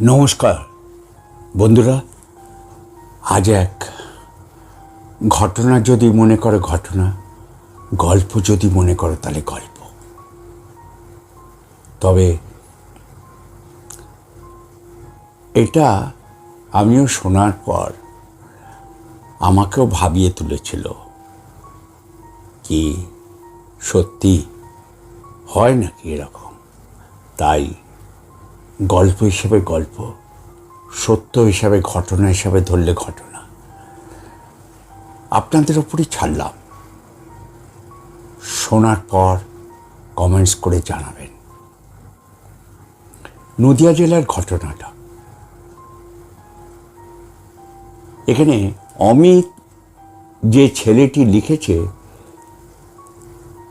নমস্কার, বন্ধুরা। আজ এক ঘটনা যদি মনে করো ঘটনা, গল্প যদি মনে করো তাহলে গল্প। তবে এটা আমিও শোনার পর আমাকেও ভাবিয়ে তুলেছিল কি সত্যি হয় নাকি এরকম? তাই গল্প হিসেবে গল্প, সত্য হিসাবে ঘটনা হিসাবে ধরলে ঘটনা। আপনাদের ওপরই ছাড়লাম। শোনার পর কমেন্টস করে জানাবেন। নদিয়া জেলার ঘটনাটা। এখানে অমিত যে ছেলেটি লিখেছে,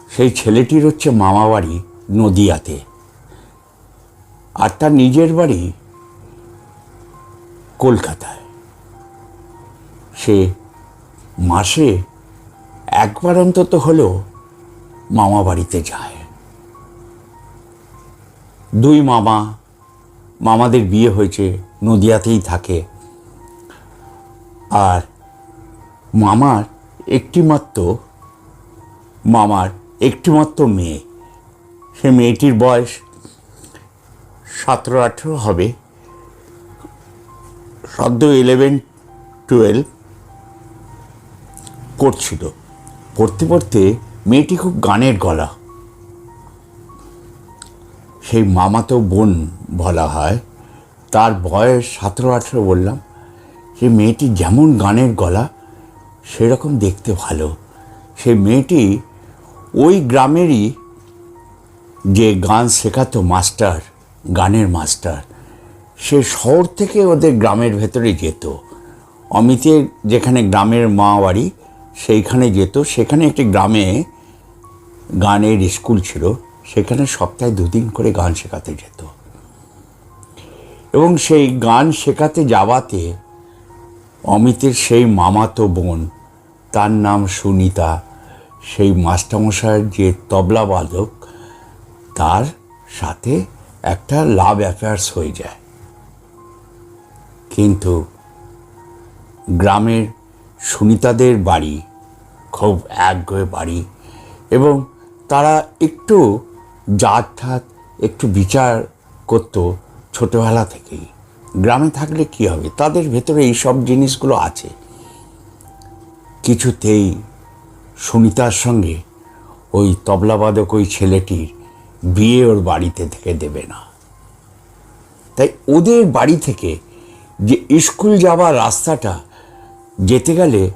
সেই ছেলেটির হচ্ছে মামাবাড়ি নদিয়াতে। আর তার নিজের বাড়ি কলকাতায়। সে মাসে একবার অন্তত হলেও মামা বাড়িতে যায়। দুই মামা, মামাদের বিয়ে হয়েছে, নদিয়াতেই থাকে। আর মামার একটিমাত্র মামার একটিমাত্র মেয়ে। সে মেয়েটির বয়স সতেরো আঠেরো হবে। সদ্য ইলেভেন টুয়েলভ করছিল। পড়তে পড়তে মেয়েটি খুব গানের গলা। সেই মামাতো বোন বলা হয়, তার বয়স সতেরো আঠেরো বললাম। সেই মেয়েটি যেমন গানের গলা, সেরকম দেখতে ভালো। সেই মেয়েটি ওই গ্রামেরই যে গান শেখাতো মাস্টার গানের মাস্টার। সে শহর থেকে ওদের গ্রামের ভেতরে যেত। অমিতের যেখানে গ্রামের মা বাড়ি, সেইখানে যেত। সেখানে একটি গ্রামে গানের স্কুল ছিল। সেখানে সপ্তাহে দুদিন করে গান শেখাতে যেত। এবং সেই গান শেখাতে যাওয়াতে অমিতের সেই মামাতো বোন, তার নাম সুনিতা, সেই মাস্টারমশাইয়ের যে তবলা বাদক, তার সাথে একটা লাভ অ্যাফেয়ার্স হয়ে যায়। কিন্তু গ্রামের সুনিতাদের বাড়ি খুব একগয়ে বাড়ি এবং তারা একটু জাত ঠাত একটু বিচার করতো ছোটোবেলা থেকেই। গ্রামে থাকলে কি হবে? তাদের ভেতরে এই সব জিনিসগুলো আছে। কিছুতেই সুনিতার সঙ্গে ওই তবলাবাদক ওই ছেলেটির বিয়ে ওর বাড়িতে থেকে দেবে না। তাই ওদের বাড়ি থেকে যে স্কুল যাওয়ার রাস্তাটা যেতে গেলে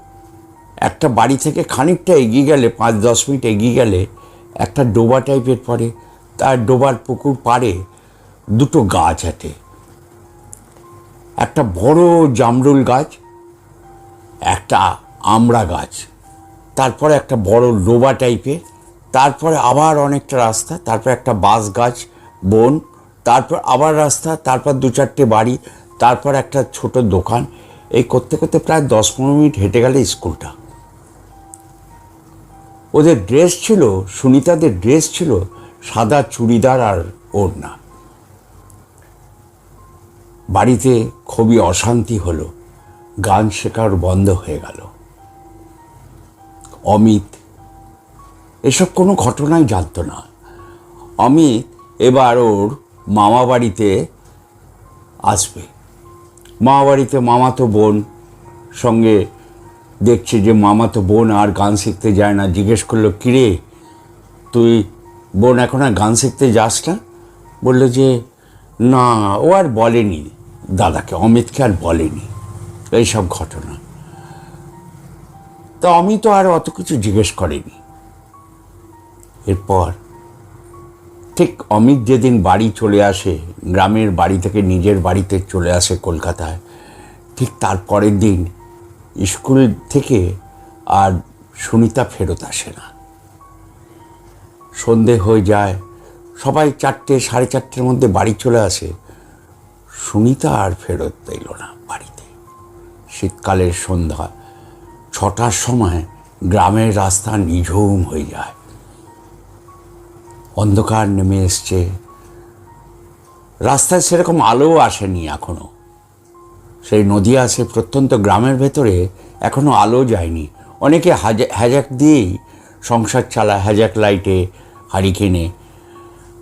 একটা বাড়ি থেকে খানিকটা এগিয়ে গেলে, পাঁচ দশ মিনিট এগিয়ে গেলে একটা ডোবা টাইপের পরে, তার ডোবার পুকুর পাড়ে দুটো গাছ আছে। একটা বড় জামরুল গাছ, একটা আমড়া গাছ, তারপরে একটা বড় ডোবা টাইপের তারপরে আবার অনেকটা রাস্তা, তারপর একটা বাঁশ গাছ, বন, তারপর আবার রাস্তা, তারপর দু চারটে বাড়ি, তারপর একটা ছোট দোকান। এই করতে করতে প্রায় দশ পনেরো মিনিট হেঁটে গেলে স্কুলটা। ওদের ড্রেস ছিল, সুনিতাদের ড্রেস ছিল, সাদা চুড়িদার আর ওড়না। বাড়িতে খুবই অশান্তি হলো, গান শেখার বন্ধ হয়ে গেল। অমিত এসব কোনো ঘটনাই জানতো না। অমিত এবার ওর মামা বাড়িতে আসবে। মামা বাড়িতে মামাতো বোন সঙ্গে দেখছে যে মামাতো বোন আর গান শিখতে যায় না। জিজ্ঞেস করল, কিরে, তুই বোন এখন আর গান শিখতে যাস না? বলল যে, না, ও আর বলেনি দাদাকে, অমিতকে আর বলেনি। এইসব ঘটনা। তা অমিত আর অত কিছু জিজ্ঞেস করেনি। এরপর, ঠিক অমিত যেদিন বাড়ি চলে আসে, গ্রামের বাড়ি থেকে নিজের বাড়িতে চলে আসে কলকাতায়, ঠিক তার পরের দিন স্কুল থেকে আর সুনিতা ফেরত আসে না। সন্ধে হয়ে যায়, সবাই চারটে, সাড়ে চারটের মধ্যে বাড়ি চলে আসে। সুনিতা আর ফেরত এল না বাড়িতে। শীতকালের সন্ধ্যা, ছটার সময় গ্রামের রাস্তা নিঝুম হয়ে যায়। অন্ধকার নেমে এসছে। রাস্তায় সেরকম আলোও আসেনি এখনও। সেই নদী আছে প্রত্যন্ত গ্রামের ভেতরে এখনও আলো যায়নি। অনেকে হাজা- হ্যাজাক দিয়েই সংসার চালায় হ্যাজাক লাইটে হারিকেনে।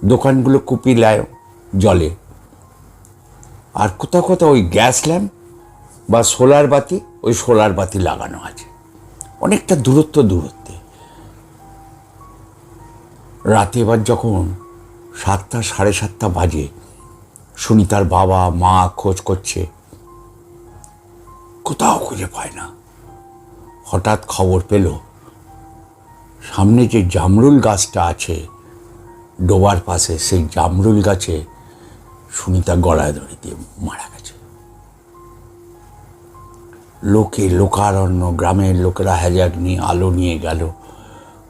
দোকানগুলো কুপি লায় জলে। আর কোথাও কোথাও ওই গ্যাস ল্যাম্প বা সোলার বাতি, ওই সোলার বাতি লাগানো আছে। অনেকটা দূরত্ব দূরত্বে। রাতে এবার যখন সাতটা, সাড়ে সাতটা বাজে, শুনি তার বাবা, মা খোঁজ করছে, কোথাও খুঁজে পায় না। হঠাৎ খবর পেল, সামনে যে জামরুল গাছটা আছে, ডোবার পাশে, সেই জামরুল গাছে সুনিতা গলায় ধরে দিয়ে মারা গেছে। লোকে লোকারণ্য, গ্রামের লোকেরা হ্যাজাক নিয়ে আলো নিয়ে গেল,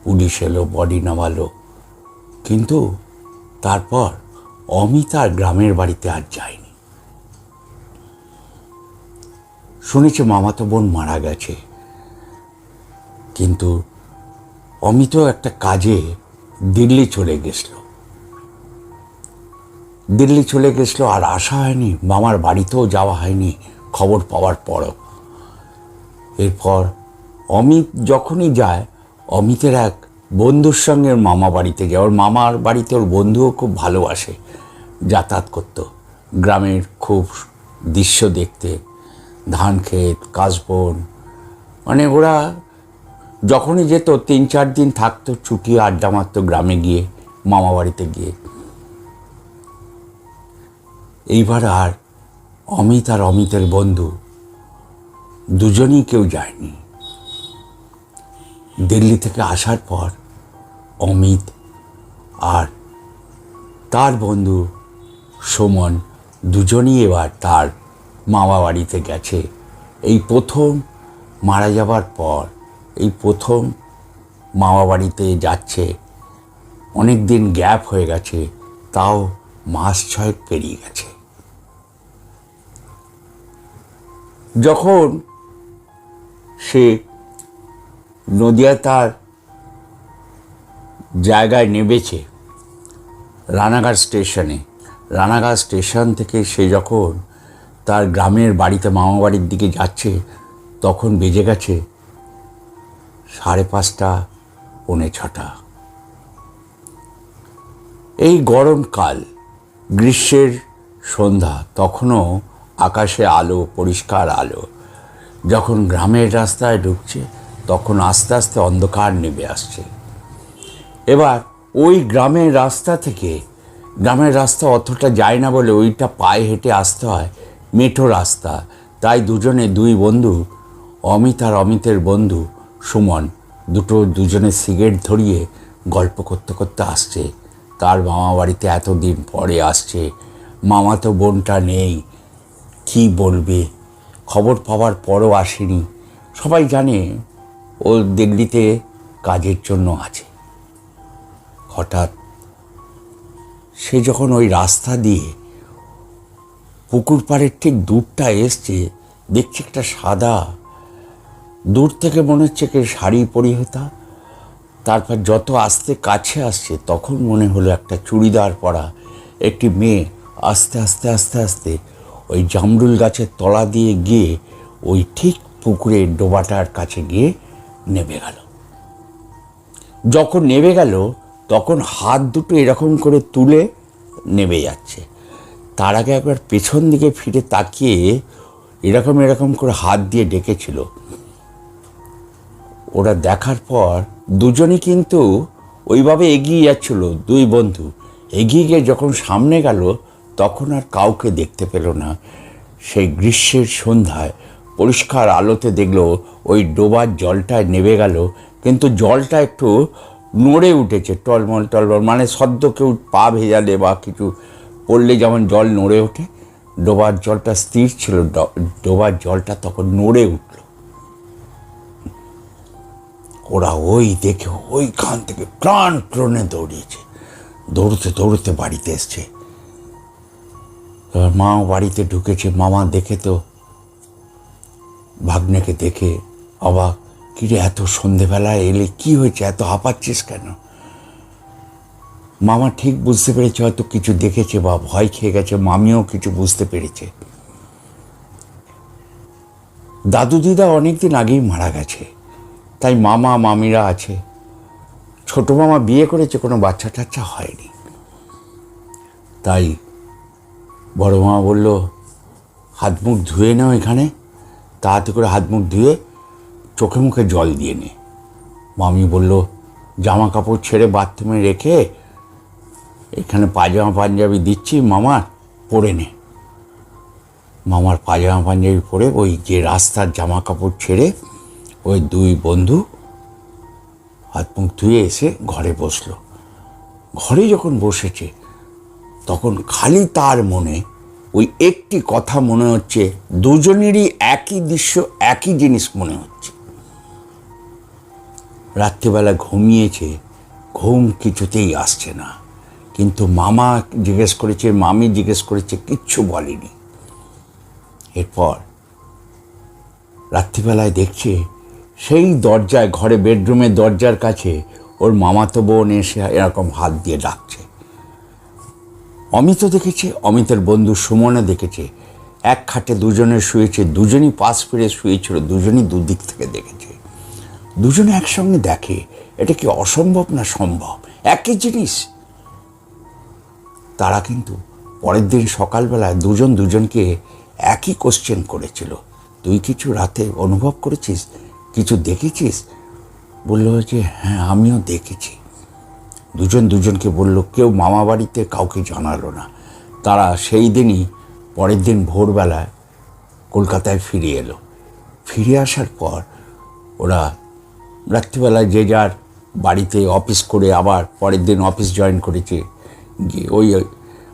পুলিশ এলো বডি নামালো কিন্তু তারপর অমিতার গ্রামের বাড়িতে আর যায়নি। শুনেছে মামাতো বোন মারা গেছে। কিন্তু অমিত একটা কাজে দিল্লি চলে গেছিল। দিল্লি চলে গেছিল আর আসা হয়নি, মামার বাড়িতেও যাওয়া হয়নি খবর পাওয়ার পরও। এরপর অমিত যখনই যায়, অমিতের এক বন্ধুর সঙ্গে ওর মামা বাড়িতে যায় ওর মামার বাড়িতে ওর বন্ধুও খুব ভালোবাসে, যাতায়াত করত। গ্রামের খুব দৃশ্য দেখতে, ধান ক্ষেত, কাশবন মানে ওরা যখনই যেত, তিন চার দিন থাকতো, ছুটি, আড্ডা মারতো গ্রামে গিয়ে, মামা বাড়িতে গিয়ে। এইবার আর অমিত আর অমিতের বন্ধু দুজনই কেউ যায়নি। দিল্লি থেকে আসার পর অমিত আর তার বন্ধু সুমন দুজনই এবার তার মামা বাড়িতে গেছে। এই প্রথম মারা যাবার পর, এই প্রথম মামা বাড়িতে যাচ্ছে। অনেক দিন গ্যাপ হয়ে গেছে, তাও মাস ছয়েক পেরিয়ে গেছে। যখন সে নদিয়া তার জায়গায় নেমেছে রানাঘাট স্টেশনে। রানাঘাট স্টেশন থেকে সে যখন তার গ্রামের বাড়িতে মামা বাড়ির দিকে যাচ্ছে, তখন বেজে গেছে সাড়ে পাঁচটা, পৌনে ছটা। এই গরমকাল গ্রীষ্মের সন্ধ্যা, তখনও আকাশে আলো, পরিষ্কার আলো। যখন গ্রামের রাস্তায় ঢুকছে, তখন আস্তে আস্তে অন্ধকার নেমে আসছে। এবার ওই গ্রামের রাস্তা থেকে, গ্রামের রাস্তা অতটা যায় না বলে ওইটা পায়ে হেঁটে আসতে হয় মেঠো রাস্তা। তাই দুজনে দুই বন্ধু, অমিত আর অমিতের বন্ধু সুমন দুটো দুজনে সিগারেট ধরিয়ে গল্প করতে করতে আসছে। তার মামা বাড়িতে এতদিন পরে আসছে। মামা তো বোনটা নেই, কি বলবে? খবর পাওয়ার পরও আসেনি। সবাই জানে ও দিল্লিতে কাজের জন্য আছে। হঠাৎ সে যখন ওই রাস্তা দিয়ে পুকুর পাড়ের ঠিক দূরটা এসছে, দেখছে একটা সাদা, দূর থেকে মনে হচ্ছে কে শাড়ি পরিহিতা। তারপর যত আস্তে কাছে আসছে, তখন মনে হলো একটা চুড়িদার পরা একটি মেয়ে আস্তে আস্তে আস্তে আস্তে ওই জামরুল গাছের তলা দিয়ে গিয়ে ওই ঠিক পুকুরের ডোবাটার কাছে গিয়ে নেমে গেল। যখন নেমে গেল তখন হাত দুটো এরকম করে তুলে নেমে যাচ্ছে। তার আগে একবার পেছন দিকে ফিরে তাকিয়ে এরকম এরকম করে হাত দিয়ে ডেকেছিল। ওরা দেখার পর দুজনই কিন্তু ওইভাবে এগিয়ে যাচ্ছিল, দুই বন্ধু। এগিয়ে গিয়ে যখন সামনে গেল, তখন আর কাউকে দেখতে পেল না। সেই গ্রীষ্মের সন্ধ্যায় পরিষ্কার আলোতে দেখল, ওই ডোবার জলটায় নেমে গেল। কিন্তু জলটা একটু নড়ে উঠেছে, টলমল টলমল মানে সদ্য কেউ পা ভেজালে বা কিছু পড়লে যেমন জল নড়ে ওঠে, ডোবার জলটা স্থির ছিল ডোবার জলটা তখন নড়ে উঠল। ওরা ওই দেখে ওইখান থেকে প্রাণ প্রাণে দৌড়িয়েছে, দৌড়তে দৌড়তে বাড়িতে এসছে। এবার মা বাড়িতে ঢুকেছে, মামা দেখে তো, ভাগ্নেকে দেখে অবাক। কিরে, এত সন্ধেবেলায় এলে কি হয়েছে? এত হাঁপাচ্ছিস কেন? মামা ঠিক বুঝতে পেরেছে, হয়তো কিছু দেখেছে বা ভয় খেয়ে গেছে, মামিও কিছু বুঝতে পেরেছে। দাদু দিদা অনেকদিন আগেই মারা গেছে। তাই মামা, মামিরা আছে। ছোট মামা বিয়ে করেছে, কোনো বাচ্চা টাচ্চা হয়নি। তাই বড় মামা বলল হাত মুখ ধুয়ে নাও এখানে। তাড়াতাড়ি করে হাত মুখ ধুয়ে চোখে মুখে জল দিয়ে নে। মামি বলল জামা কাপড় ছেড়ে বাথরুমে রেখে এখানে পাজামা পাঞ্জাবি দিচ্ছি মামার পরে নে। মামার পাজামা পাঞ্জাবি পরে ওই যে রাস্তার জামা কাপড় ছেড়ে ওই দুই বন্ধু হাত মুখ ধুয়ে এসে ঘরে বসল। ঘরে যখন বসেছে, তখন খালি তার মনে ওই একটি কথা মনে হচ্ছে, দুজনেরই একই দৃশ্য, একই জিনিস মনে হচ্ছে। রাত্রিবেলা ঘুমিয়েছে, ঘুম কিছুতেই আসছে না। কিন্তু মামা জিজ্ঞেস করেছে, মামি জিজ্ঞেস করেছে, কিচ্ছু বলেনি। এরপর রাত্রিবেলায় দেখছে, সেই দরজায়, ঘরে বেডরুমের দরজার কাছে ওর মামাতো বোন এসে এরকম হাত দিয়ে ডাকছে। অমিত দেখেছে, অমিতের বন্ধু সুমনা দেখেছে। এক খাটে দুজনে শুয়েছে, দুজনই পাশ ফিরে শুয়েছিল, দুজনই দুদিক থেকে দেখেছে। দুজনে একসঙ্গে দেখে এটা কি অসম্ভব না সম্ভব? একই জিনিস। তারা কিন্তু পরের দিন সকালবেলায় দুজন দুজনকে একই কোশ্চেন করেছিল। তুই কিছু রাতে অনুভব করেছিস? কিছু দেখেছিস? বলল যে হ্যাঁ আমিও দেখেছি। দুজন দুজনকে বলল, কেউ মামা বাড়িতে কাউকে জানালো না। তারা সেই দিনই পরের দিন ভোরবেলায় কলকাতায় ফিরে এলো। ফিরে আসার পর ওরা রাত্রিবেলায় যে যার বাড়িতে অফিস করে আবার পরের দিন অফিস জয়েন করেছে। গিয়ে ওই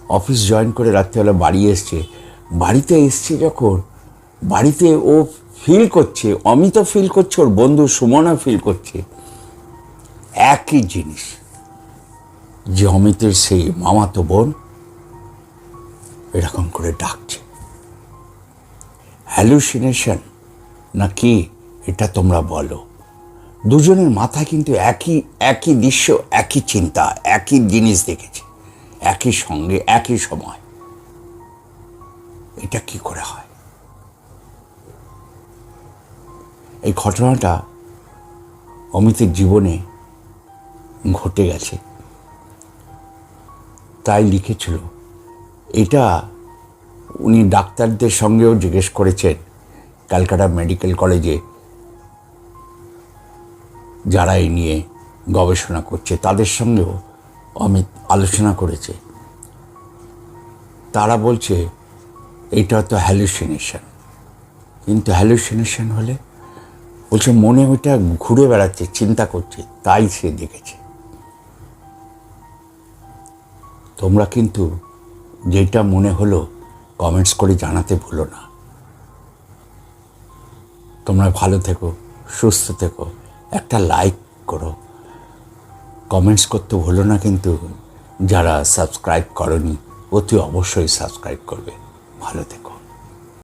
অফিস জয়েন করে রাত্রিবেলা বাড়ি এসছে। বাড়িতে এসছে যখন, বাড়িতে ও ফিল করছে, অমিত ফিল করছে, ওর বন্ধু সুমনা ফিল করছে। একই জিনিস, যে অমিতের সেই মামাতো বোন এরকম করে ডাকছে। হ্যালুসিনেশন না কি এটা তোমরা বলো? দুজনের মাথায় কিন্তু একই একই দৃশ্য, একই চিন্তা, একই জিনিস দেখেছে। একই সঙ্গে, একই সময়। এটা কি করে হয়? এই ঘটনাটা অমিতের জীবনে ঘটে গেছে। তাই লিখেছিল, এটা উনি ডাক্তারদের সঙ্গেও জিজ্ঞেস করেছেন, ক্যালকাটা মেডিকেল কলেজে যারা এই নিয়ে গবেষণা করছে, তাদের সঙ্গেও অমিত আলোচনা করেছে। তারা বলছে, এটা তো হ্যালুসিনেশন কিন্তু হ্যালুসিনেশন হলে বলছে, মনে ওইটা ঘুরে বেড়াচ্ছে, চিন্তা করছে, তাই সে দেখেছে। তোমরা কিন্তু যেটা মনে হলো কমেন্টস করে জানাতে ভুলো না। তোমরা ভালো থেকো, সুস্থ থেকো। একটা লাইক করো। কমেন্টস করতে ভুলো না কিন্তু যারা সাবস্ক্রাইব করনি, অতি অবশ্যই সাবস্ক্রাইব করবে। ভালো থেকো।